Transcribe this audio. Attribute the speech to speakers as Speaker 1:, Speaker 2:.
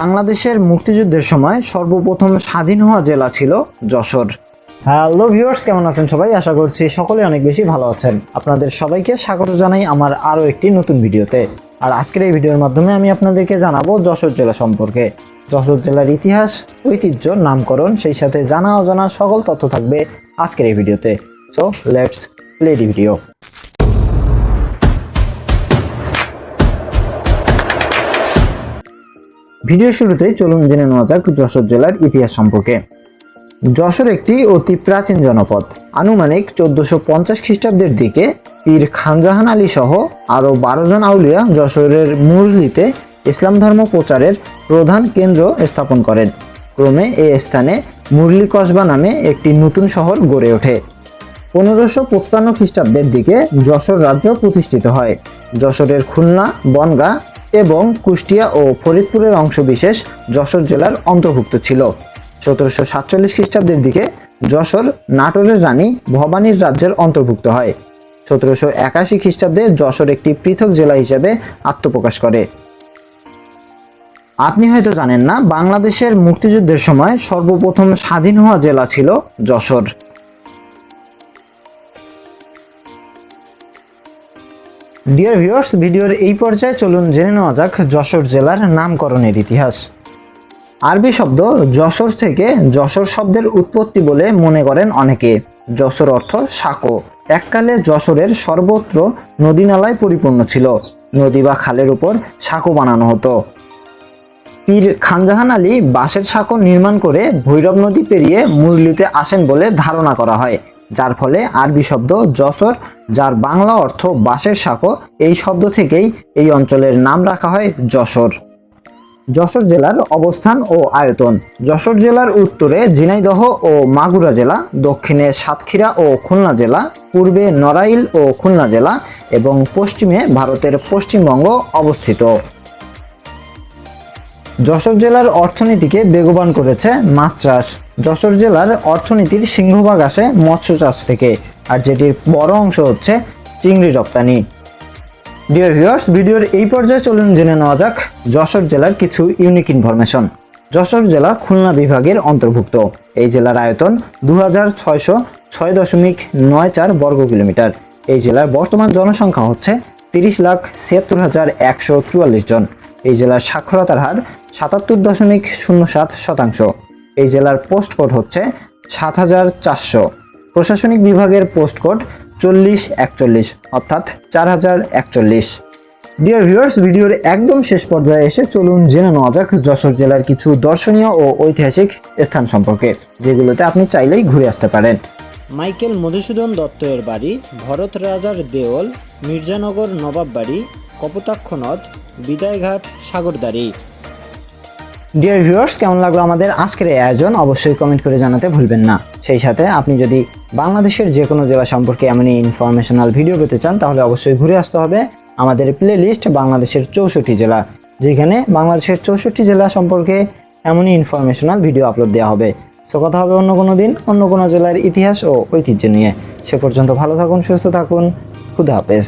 Speaker 1: বাংলাদেশের মুক্তিযুদ্ধের সময় সর্বপ্রথম স্বাধীন হওয়া জেলা ছিল যশোর। হ্যালো ভিউয়ার্স, কেমন আছেন সবাই? আশা করছি সকলে অনেক বেশি ভালো আছেন। আপনাদের সবাইকে স্বাগত জানাই আমার আরও একটি নতুন ভিডিওতে। আর আজকের এই ভিডিওর মাধ্যমে আমি আপনাদেরকে জানাব যশোর জেলা সম্পর্কে। যশোর জেলার ইতিহাস, ঐতিহ্য, নামকরণ, সেই সাথে জানা অজানা সকল তথ্য থাকবে আজকের এই ভিডিওতে। So let's play the video video শুরুতেই চলুন জেনে নেওয়া যাক যশোর জেলার ইতিহাস সম্পর্কে। যশোর একটি অতি প্রাচীন জনপদ। আনুমানিক চোদ্দশো পঞ্চাশ খ্রিস্টাব্দের দিকে পীর খানজাহান আলী সহ আরও বারো জন আউলিয়া যশোরের মুরলিতে ইসলাম ধর্ম প্রচারের প্রধান কেন্দ্র স্থাপন করেন। ক্রমে এ স্থানে মুরলি কসবা নামে একটি নতুন শহর গড়ে ওঠে। পনেরোশো পঞ্চান্ন খ্রিস্টাব্দের দিকে যশোর রাজ্য প্রতিষ্ঠিত হয়। যশোরের খুলনা, বনগাঁ এবং কুষ্টিয়া ও ফরিদপুরের অংশবিশেষ যশোর জেলার অন্তর্ভুক্ত ছিল। সতেরোশো সাতচল্লিশ খ্রিস্টাব্দের দিকে যশোর নাটোরের রানী ভবানীর রাজ্যের অন্তর্ভুক্ত হয়। সতেরোশো একাশি খ্রিস্টাব্দে যশোর একটি পৃথক জেলা হিসেবে আত্মপ্রকাশ করে। আপনি হয়তো জানেন না, বাংলাদেশের মুক্তিযুদ্ধের সময় সর্বপ্রথম স্বাধীন হওয়া জেলা ছিল যশোর। ডিয়ার ভিউয়ার্স ভিডিওর এই পর্যায়ে চলুন জেনে নেওয়া যাক যশোর জেলার নামকরণের ইতিহাস। আরবি শব্দ যশোর থেকে যশোর শব্দের উৎপত্তি বলে মনে করেন অনেকে। যশোর অর্থ সাঁকো। এককালে যশোরের সর্বত্র নদী নালায় পরিপূর্ণ ছিল। নদী বা খালের উপর সাঁকো বানানো হতো। পীর খানজাহান আলী বাঁশের সাঁকো নির্মাণ করে ভৈরব নদী পেরিয়ে মুরলিতে আসেন বলে ধারণা করা হয়। যার ফলে আরবি শব্দ যশোর, যার বাংলা অর্থ বাঁশের সাঁকো, এই শব্দ থেকেই এই অঞ্চলের নাম রাখা হয় যশোর। যশোর জেলার অবস্থান ও আয়তন। যশোর জেলার উত্তরে ঝিনাইদহ ও মাগুরা জেলা, দক্ষিণে সাতক্ষীরা ও খুলনা জেলা, পূর্বে নড়াইল ও খুলনা জেলা, এবং পশ্চিমে ভারতের পশ্চিমবঙ্গ অবস্থিত। যশোর জেলার অর্থনীতিকে বেগবান করেছে মাছ চাষ। যশোর জেলার অর্থনীতির সিংহভাগ আসে মৎস্য চাষ থেকে, আর যেটির বড় অংশ হচ্ছে চিংড়ি রপ্তানি। ডিয়ার ভিউয়ার্স ভিডিওর এই পর্যায়ে চলুন জেনে নেওয়া যাক যশোর জেলার কিছু ইউনিক ইনফরমেশন যশোর জেলা খুলনা বিভাগের অন্তর্ভুক্ত। এই জেলার আয়তন দু হাজার ছয়শো ছয় দশমিক নয় চার বর্গ কিলোমিটার। এই জেলার বর্তমান জনসংখ্যা হচ্ছে তিরিশ লাখ ছিয়াত্তর হাজার একশো চুয়াল্লিশ জন। এই জেলার সাক্ষরতার হার সাতাত্তর দশমিক শূন্য সাত শতাংশ। এই জেলার পোস্ট কোড হচ্ছে সাত হাজার চারশো। প্রশাসনিক বিভাগের পোস্ট কোড চল্লিশ একচল্লিশ, অর্থাৎ চার হাজার একচল্লিশ। ডিয়ার ভিউয়ার্স ভিডিওর একদম শেষ পর্যায়ে এসে চলুন জেনে নেওয়া যাক যশোর জেলার কিছু দর্শনীয় ও ঐতিহাসিক স্থান সম্পর্কে, যেগুলোতে আপনি চাইলেই ঘুরে আসতে পারেন।
Speaker 2: মাইকেল মধুসূদন দত্ত এর বাড়ি ভরত রাজার দেওল মির্জানগর নবাব বাড়ি কপোতাক্ষ নদ, বিদায়ঘাট, সাগরদাড়ি।
Speaker 1: ডিয়ার ভিউয়ার্স কেমন লাগল আমাদের আজকের এই আয়োজন? অবশ্যই কমেন্ট করে জানাতে ভুলবেন না। সেই সাথে আপনি যদি বাংলাদেশের যে কোনো জেলা সম্পর্কে এমনই ইনফরমেশনাল ভিডিও পেতে চান, তাহলে অবশ্যই ঘুরে আসতে হবে আমাদের প্লে লিস্ট বাংলাদেশের চৌষট্টি জেলা। যেখানে বাংলাদেশের চৌষট্টি জেলা সম্পর্কে এমনই ইনফরমেশনাল ভিডিও আপলোড দেওয়া হবে। সো কথা হবে অন্য কোনো দিন, অন্য কোনো জেলার ইতিহাস ও ঐতিহ্য নিয়ে। সে পর্যন্ত ভালো থাকুন, সুস্থ থাকুন, খুদা হাফেজ।